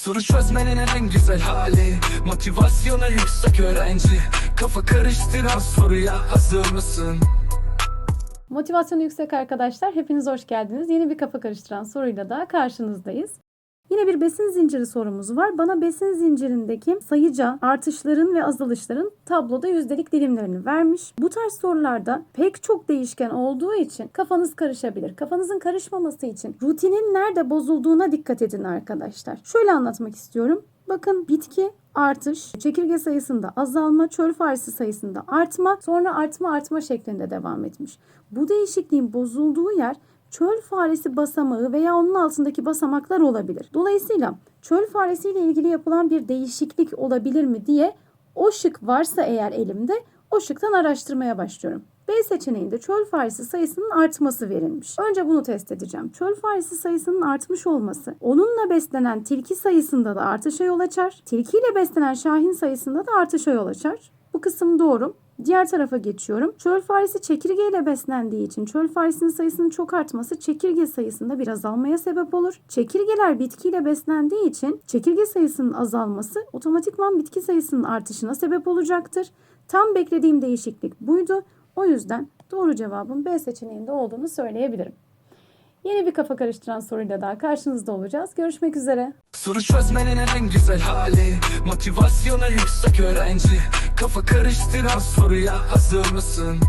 Soru çözmenin en güzel hali Motivasyonu yüksek öğrenci Kafa karıştıran soruya hazır mısın? Motivasyonu yüksek arkadaşlar. Hepiniz hoş geldiniz. Yeni bir kafa karıştıran soruyla da karşınızdayız. Yine bir besin zinciri sorumuz var. Bana besin zincirindeki sayıca artışların ve azalışların tabloda yüzdelik dilimlerini vermiş. Bu tarz sorularda pek çok değişken olduğu için kafanız karışabilir. Kafanızın karışmaması için rutinin nerede bozulduğuna dikkat edin arkadaşlar. Şöyle anlatmak istiyorum. Bakın bitki artış, çekirge sayısında azalma, çöl faresi sayısında artma, sonra artma artma şeklinde devam etmiş. Bu değişikliğin bozulduğu yer çöl faresi basamağı veya onun altındaki basamaklar olabilir. Dolayısıyla çöl faresiyle ilgili yapılan bir değişiklik olabilir mi diye o şık varsa eğer elimde o şıktan araştırmaya başlıyorum. B seçeneğinde çöl faresi sayısının artması verilmiş. Önce bunu test edeceğim. Çöl faresi sayısının artmış olması onunla beslenen tilki sayısında da artışa yol açar. Tilkiyle beslenen şahin sayısında da artışa yol açar. Bu kısım doğru. Diğer tarafa geçiyorum. Çöl faresi çekirgeyle beslendiği için çöl faresinin sayısının çok artması çekirge sayısında bir azalmaya sebep olur. Çekirgeler bitkiyle beslendiği için çekirge sayısının azalması otomatikman bitki sayısının artışına sebep olacaktır. Tam beklediğim değişiklik buydu. O yüzden doğru cevabın B seçeneğinde olduğunu söyleyebilirim. Yeni bir kafa karıştıran soruyla daha karşınızda olacağız. Görüşmek üzere. Soru çözmenin en güzel hali Motivasyonu yüksek öğrenci Kafa karıştıran soruya hazır mısın?